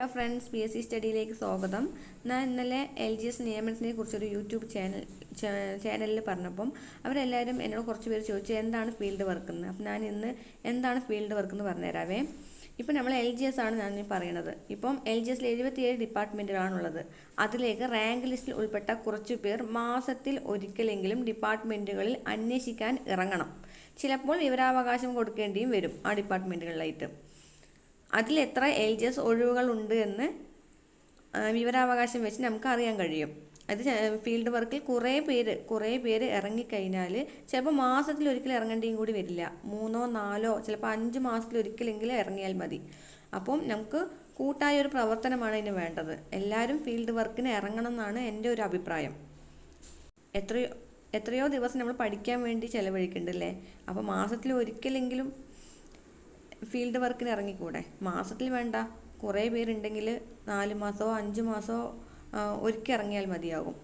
Hello friends P S C സ്റ്റഡിയിലേക്ക് സ്വാഗതം. ഞാൻ ഇന്നലെ എൽ ജി എസ് നിയമനത്തിനെ കുറിച്ചൊരു യൂട്യൂബ് ചാനൽ ചാനലിൽ പറഞ്ഞപ്പം അവരെല്ലാവരും എന്നോട് കുറച്ച് പേര് ചോദിച്ചു എന്താണ് ഫീൽഡ് വർക്ക് എന്ന് അപ്പം ഞാൻ ഇന്ന് എന്താണ് ഫീൽഡ് വർക്ക് എന്ന് പറഞ്ഞുതരാവേ ഇപ്പം നമ്മൾ എൽ ജി എസ് ആണ് ഞാൻ പറയണത്. ഇപ്പം എൽ ജി എസിൽ എഴുപത്തിയേഴ് ഡിപ്പാർട്ട്മെന്റുകളാണുള്ളത് അതിലേക്ക് റാങ്ക് ലിസ്റ്റിൽ ഉൾപ്പെട്ട കുറച്ച് പേർ മാസത്തിൽ ഒരിക്കലെങ്കിലും ഡിപ്പാർട്ട്മെന്റുകളിൽ അന്വേഷിക്കാൻ ഇറങ്ങണം. ചിലപ്പോൾ വിവരാവകാശം കൊടുക്കേണ്ടിയും വരും ആ ഡിപ്പാർട്ട്മെന്റുകളിലായിട്ട് അതിൽ എത്ര എൽ ജി എസ് ഒഴിവുകളുണ്ട് എന്ന് വിവരാവകാശം വെച്ച് നമുക്ക് അറിയാൻ കഴിയും. അത് ഫീൽഡ് വർക്കിൽ കുറേ പേര് കുറേ പേര് ഇറങ്ങിക്കഴിഞ്ഞാൽ ചിലപ്പോൾ മാസത്തിൽ ഒരിക്കലും ഇറങ്ങേണ്ടിയും കൂടി വരില്ല. മൂന്നോ നാലോ ചിലപ്പോൾ അഞ്ച് മാസത്തിൽ ഒരിക്കലെങ്കിലും ഇറങ്ങിയാൽ മതി. അപ്പം നമുക്ക് കൂട്ടായ ഒരു പ്രവർത്തനമാണ് ഇതിന് വേണ്ടത്. എല്ലാവരും ഫീൽഡ് വർക്കിന് ഇറങ്ങണം എന്നാണ് എന്റെ ഒരു അഭിപ്രായം. എത്രയോ എത്രയോ ദിവസം നമ്മൾ പഠിക്കാൻ വേണ്ടി ചിലവഴിക്കുന്നുണ്ടല്ലേ അപ്പോൾ മാസത്തിൽ ഒരിക്കലെങ്കിലും ഫീൽഡ് വർക്കിന് ഇറങ്ങിക്കൂടെ? മാസത്തിൽ വേണ്ട. കുറേ പേരുണ്ടെങ്കിൽ നാല് മാസമോ അഞ്ച് മാസമോ ഒരിക്കൽ ഇറങ്ങിയാൽ മതിയാകും.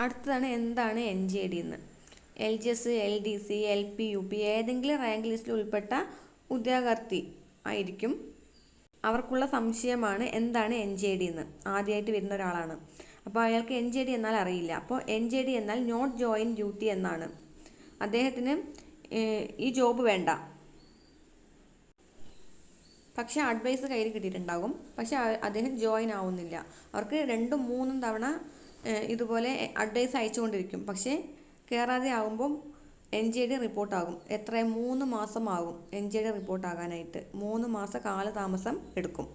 അടുത്തതാണ് എന്താണ് എൻ ജി ഡി എന്ന്? L G S L D C L P U P ഏതെങ്കിലും റാങ്ക് ലിസ്റ്റിൽ ഉൾപ്പെട്ട ഉദ്യോഗാർത്ഥി ആയിരിക്കും. അവർക്കുള്ള സംശയമാണ് എന്താണ് എൻ ജെ ഡി എന്ന്? ആദ്യമായിട്ട് വരുന്ന ഒരാളാണ്. അപ്പോൾ അയാൾക്ക് എൻ ജെ ഡി എന്നാൽ അറിയില്ല. അപ്പോൾ എൻ ജെ ഡി എന്നാൽ നോട്ട് ജോയിൻ ഡ്യൂട്ടി എന്നാണ്. അദ്ദേഹത്തിന് ഈ ജോബ് വേണ്ട. പക്ഷെ അഡ്വൈസ് കയ്യിൽ കിട്ടിയിട്ടുണ്ടാകും. പക്ഷെ അദ്ദേഹം ജോയിൻ ആവുന്നില്ല. അവർക്ക് രണ്ടും മൂന്നും തവണ ഇതുപോലെ അഡ്വൈസ് അയച്ചുകൊണ്ടിരിക്കും. പക്ഷേ കയറാതെ ആകുമ്പം എൻ ജി ഡി റിപ്പോർട്ടാകും എത്ര? മൂന്ന് മാസമാകും എൻ ജി ഡി റിപ്പോർട്ടാകാനായിട്ട് മൂന്ന് മാസ കാലതാമസം എടുക്കും.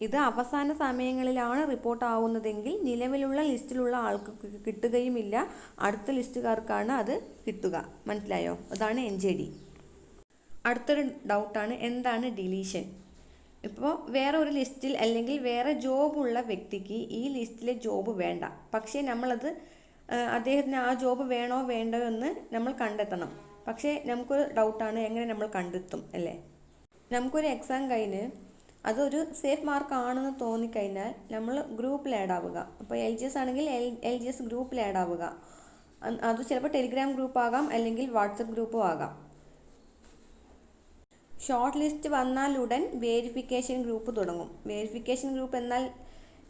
ഇത് അവസാന സമയങ്ങളിലാണ് റിപ്പോർട്ട് ആവുന്നതെങ്കിൽ നിലവിലുള്ള ലിസ്റ്റിലുള്ള ആൾക്ക് കിട്ടുകയുമില്ല. അടുത്ത ലിസ്റ്റുകാർക്കാണ് അത് കിട്ടുക. മനസ്സിലായോ? അതാണ് എൻ ജെ ഡി. അടുത്തൊരു ഡൗട്ടാണ് എന്താണ് ഡിലീഷൻ? ഇപ്പോൾ വേറെ ഒരു ലിസ്റ്റിൽ അല്ലെങ്കിൽ വേറെ ജോബുള്ള വ്യക്തിക്ക് ഈ ലിസ്റ്റിലെ ജോബ് വേണ്ട. പക്ഷേ നമ്മളത് അദ്ദേഹത്തിന് ആ ജോബ് വേണോ വേണ്ടോ എന്ന് നമ്മൾ കണ്ടെത്തണം. പക്ഷേ നമുക്കൊരു ഡൗട്ടാണ് എങ്ങനെ നമ്മൾ കണ്ടെത്തും അല്ലേ? നമുക്കൊരു എക്സാം കഴിഞ്ഞ് അതൊരു സേഫ് മാർക്ക് ആണെന്ന് തോന്നിക്കഴിഞ്ഞാൽ നമ്മൾ ഗ്രൂപ്പിൽ ആഡ് ആവുക. അപ്പോൾ എൽ ജി എസ് ആണെങ്കിൽ എൽ എൽ ജി എസ് ഗ്രൂപ്പിൽ ആഡ് ആവുക. അത് ചിലപ്പോൾ ടെലിഗ്രാം ഗ്രൂപ്പ് ആകാം അല്ലെങ്കിൽ വാട്സപ്പ് ഗ്രൂപ്പും ആകാം. ഷോർട്ട് ലിസ്റ്റ് വന്നാലുടൻ വേരിഫിക്കേഷൻ ഗ്രൂപ്പ് തുടങ്ങും. വേരിഫിക്കേഷൻ ഗ്രൂപ്പ് എന്നാൽ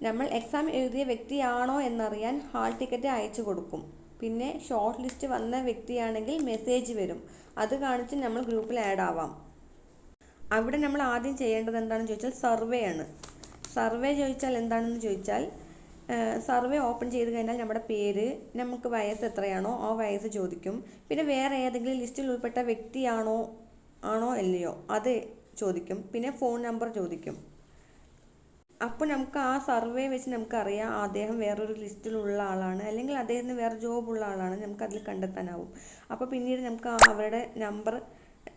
നമ്മൾ എക്സാം എഴുതിയ വ്യക്തിയാണോ എന്നറിയാൻ ഹാൾ ടിക്കറ്റ് അയച്ചു കൊടുക്കും. പിന്നെ ഷോർട്ട് ലിസ്റ്റ് വന്ന വ്യക്തിയാണെങ്കിൽ മെസ്സേജ് വരും. അത് കാണിച്ച് നമ്മൾ ഗ്രൂപ്പിൽ ആഡ് ആവാം അവിടെ നമ്മൾ ആദ്യം ചെയ്യേണ്ടത് എന്താണെന്ന് ചോദിച്ചാൽ സർവേ ആണ്. സർവേ ചോദിച്ചാൽ എന്താണെന്ന് ചോദിച്ചാൽ സർവേ ഓപ്പൺ ചെയ്ത് കഴിഞ്ഞാൽ നമ്മുടെ പേര് നമുക്ക് വയസ്സ് എത്രയാണോ ആ വയസ്സ് ചോദിക്കും. പിന്നെ വേറെ ഏതെങ്കിലും ലിസ്റ്റിൽ ഉൾപ്പെട്ട വ്യക്തിയാണോ ആണോ അല്ലയോ അത് ചോദിക്കും. പിന്നെ ഫോൺ നമ്പർ ചോദിക്കും. അപ്പോൾ നമുക്ക് ആ സർവേ വെച്ച് നമുക്കറിയാം അദ്ദേഹം വേറൊരു ലിസ്റ്റിലുള്ള ആളാണ്. അല്ലെങ്കിൽ അദ്ദേഹത്തിന് വേറെ ജോബ് ഉള്ള ആളാണ്. നമുക്ക് അതിൽ കണ്ടെത്താനാവും. അപ്പോൾ പിന്നീട് നമുക്ക് ആ അവരുടെ നമ്പർ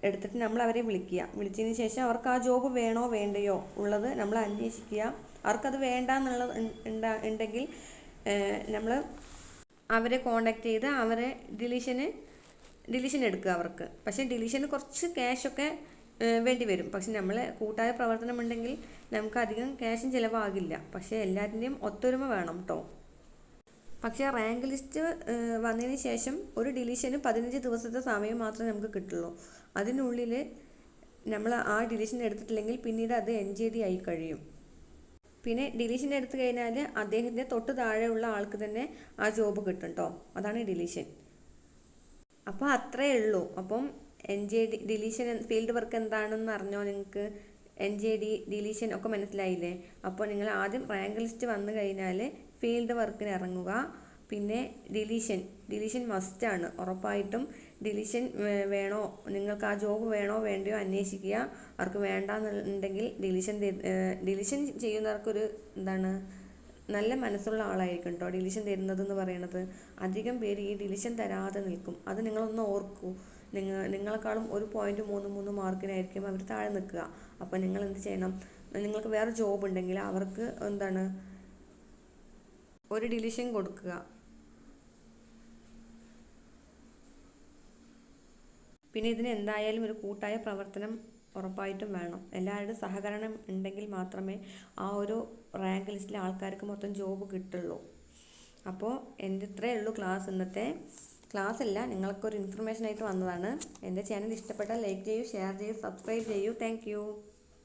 എടുത്തിട്ട് നമ്മൾ അവരെ വിളിക്കുക. വിളിച്ചതിന് ശേഷം അവർക്ക് ആ ജോബ് വേണോ വേണ്ടയോ ഉള്ളത് നമ്മൾ അന്വേഷിക്കുക. അവർക്കത് വേണ്ട എന്നുള്ളത് ഉണ്ടാ- ഉണ്ടെങ്കിൽ നമ്മൾ അവരെ കോണ്ടാക്ട് ചെയ്ത് അവരെ ഡിലീഷന് ഡിലീഷൻ എടുക്കുക അവർക്ക്. പക്ഷേ ഡിലീഷന് കുറച്ച് ക്യാഷൊക്കെ വേണ്ടി വരും. പക്ഷെ നമ്മൾ കൂട്ടായ പ്രവർത്തനമുണ്ടെങ്കിൽ നമുക്ക് അധികം ക്യാഷും ചിലവാകില്ല. പക്ഷേ എല്ലാത്തിന്റെയും ഒത്തൊരുമ വേണം കേട്ടോ പക്ഷേ റാങ്ക് ലിസ്റ്റ് വന്നതിന് ശേഷം ഒരു ഡിലീഷന് പതിനഞ്ച് ദിവസത്തെ സമയം മാത്രമേ നമുക്ക് കിട്ടുള്ളൂ. അതിനുള്ളിൽ നമ്മൾ ആ ഡിലീഷൻ എടുത്തിട്ടില്ലെങ്കിൽ പിന്നീട് അത് എൻ ജെ ഡി ആയി കഴിയും. പിന്നെ ഡിലീഷൻ എടുത്തു കഴിഞ്ഞാൽ അദ്ദേഹത്തിന്റെ തൊട്ട് താഴെയുള്ള ആൾക്ക് തന്നെ ആ ജോബ് കിട്ടും കേട്ടോ അതാണ് ഡിലീഷൻ അപ്പോൾ അത്രയേ ഉള്ളൂ. അപ്പം N J D deletion field work എന്താണെന്ന് അറിഞ്ഞോ നിങ്ങൾക്ക്? എൻ ജെ ഡി ഡിലീഷൻ ഒക്കെ മനസ്സിലായില്ലേ? അപ്പോൾ നിങ്ങൾ ആദ്യം റാങ്ക് ലിസ്റ്റ് വന്നു കഴിഞ്ഞാൽ ഫീൽഡ് വർക്കിന് ഇറങ്ങുക. പിന്നെ ഡിലീഷൻ ഡിലീഷൻ മസ്റ്റാണ് ഉറപ്പായിട്ടും ഡിലീഷൻ വേണോ നിങ്ങൾക്ക് ആ ജോബ് വേണോ വേണ്ടയോ അന്വേഷിക്കുക. അവർക്ക് വേണ്ടെന്നുണ്ടെങ്കിൽ ഡിലീഷൻ ഡിലീഷൻ ചെയ്യുന്നവർക്കൊരു എന്താണ് നല്ല മനസ്സുള്ള ആളായിരിക്കും കേട്ടോ ഡിലീഷൻ തരുന്നത് എന്ന് പറയുന്നത് അധികം പേര് ഈ ഡിലീഷൻ തരാതെ നിൽക്കും. അത് നിങ്ങളൊന്ന് ഓർക്കൂ. നിങ്ങൾ നിങ്ങളെക്കാളും ഒരു പോയിന്റ് മൂന്ന് മൂന്ന് മാർക്കിനായിരിക്കും അവർ താഴെ നിൽക്കുക. അപ്പോൾ നിങ്ങൾ എന്ത് ചെയ്യണം? നിങ്ങൾക്ക് വേറെ ജോബ് ഉണ്ടെങ്കിൽ അവർക്ക് എന്താണ്? ഒരു ഡിലീഷൻ കൊടുക്കുക. പിന്നെ ഇതിന് എന്തായാലും ഒരു കൂട്ടായ പ്രവർത്തനം ഉറപ്പായിട്ടും വേണം. എല്ലാവരുടെയും സഹകരണം ഉണ്ടെങ്കിൽ മാത്രമേ ആ ഒരു റാങ്ക് ലിസ്റ്റിലെ ആൾക്കാർക്ക് മൊത്തം ജോബ് കിട്ടുള്ളൂ. അപ്പോൾ എന്റെ ഇത്രയേ ഉള്ളൂ ക്ലാസ് ഇന്നത്തെ ക്ലാസ് അല്ല നിങ്ങൾക്കൊരു ഇൻഫർമേഷൻ ആയിട്ട് വന്നതാണ്. എന്റെ ചാനൽ ഇഷ്ടപ്പെട്ടാൽ ലൈക്ക് ചെയ്യൂ ഷെയർ ചെയ്യൂ സബ്സ്ക്രൈബ് ചെയ്യൂ. താങ്ക്